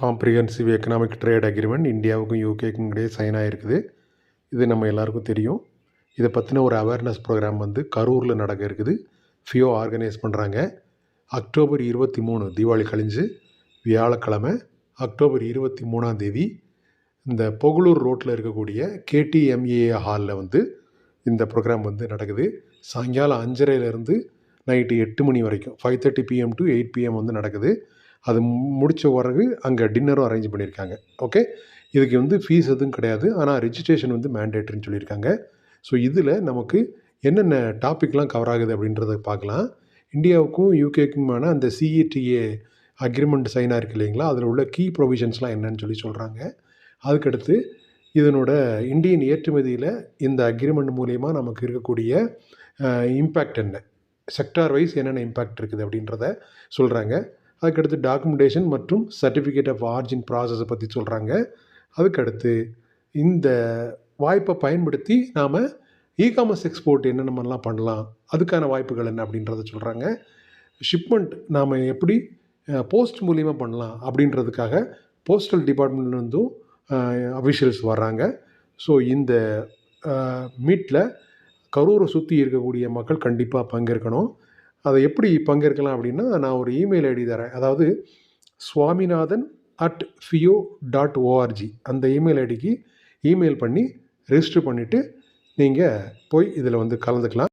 Comprehensive economic trade agreement இந்தியாவுக்கும் யூகேக்கும் இடையே sign ஆகிருக்குது இது நம்ம எல்லாருக்கும் தெரியும். இதை பற்றின ஒரு அவேர்னஸ் ப்ரோக்ராம் வந்து கரூரில் நடக்க இருக்குது. ஃபியோ ஆர்கனைஸ் பண்ணுறாங்க அக்டோபர் இருபத்தி மூணு தீபாவளி கழிஞ்சு வியாழக்கிழமை அக்டோபர் இருபத்தி மூணாம் தேதி இந்த பொகலூர் ரோட்டில் இருக்கக்கூடிய கேடிஎம்ஏ ஹாலில் வந்து இந்த ப்ரோக்ராம் வந்து நடக்குது. சாயங்காலம் அஞ்சரைலேருந்து நைட்டு எட்டு மணி வரைக்கும் five thirty PM to eight PM வந்து நடக்குது. அது முடித்த பிறகு அங்கே டின்னரும் அரேஞ்ச் பண்ணியிருக்காங்க. ஓகே இதுக்கு வந்து ஃபீஸ் எதுவும் கிடையாது. ஆனால் ரிஜிஸ்ட்ரேஷன் வந்து மேண்டேட்ரின்னு சொல்லியிருக்காங்க. ஸோ இதில் நமக்கு என்னென்ன டாபிக்லாம் கவர் ஆகுது அப்படின்றத பார்க்கலாம். இந்தியாவுக்கும் யூகேக்குமான அந்த சிஇடிஏ அக்ரிமெண்ட் சைனாக இருக்குது இல்லைங்களா? அதில் உள்ள கீ ப்ரொவிஷன்ஸ்லாம் என்னன்னு சொல்லி சொல்கிறாங்க அதுக்கடுத்து இதனோட இந்தியன் ஏற்றுமதியில் இந்த அக்ரிமெண்ட் மூலயமா நமக்கு இருக்கக்கூடிய இம்பேக்ட் என்ன? செக்டார் வைஸ் என்னென்ன இம்பேக்ட் இருக்குது அப்படின்றத சொல்கிறாங்க அதுக்கடுத்து டாக்குமெண்டேஷன் மற்றும் சர்டிஃபிகேட் ஆஃப் ஆர்ஜின் ப்ராசஸை பற்றி சொல்கிறாங்க அதுக்கடுத்து இந்த வாய்ப்பை பயன்படுத்தி நாம் இ காமர்ஸ் எக்ஸ்போர்ட் என்னென்ன மாதிரிலாம் பண்ணலாம் அதுக்கான வாய்ப்புகள் என்ன அப்படின்றத சொல்கிறாங்க ஷிப்மெண்ட் நாம் எப்படி போஸ்ட் மூலிமா பண்ணலாம் அப்படின்றதுக்காக போஸ்டல் டிபார்ட்மெண்ட்லேருந்தும் அஃபிஷியல்ஸ் வர்றாங்க. ஸோ இந்த மீட்டில் கரூரை சுற்றி இருக்கக்கூடிய மக்கள் கண்டிப்பாக பங்கேற்கணும். அதை எப்படி பங்கேற்கலாம் அப்படின்னா நான் ஒரு இமெயில் ஐடி தரேன். அதாவது Swaminathan at fio dot ORG அந்த இமெயில் ஐடிக்கு இமெயில் பண்ணி ரெஜிஸ்டர் பண்ணிவிட்டு நீங்கள் போய் இதில் வந்து கலந்துக்கலாம்.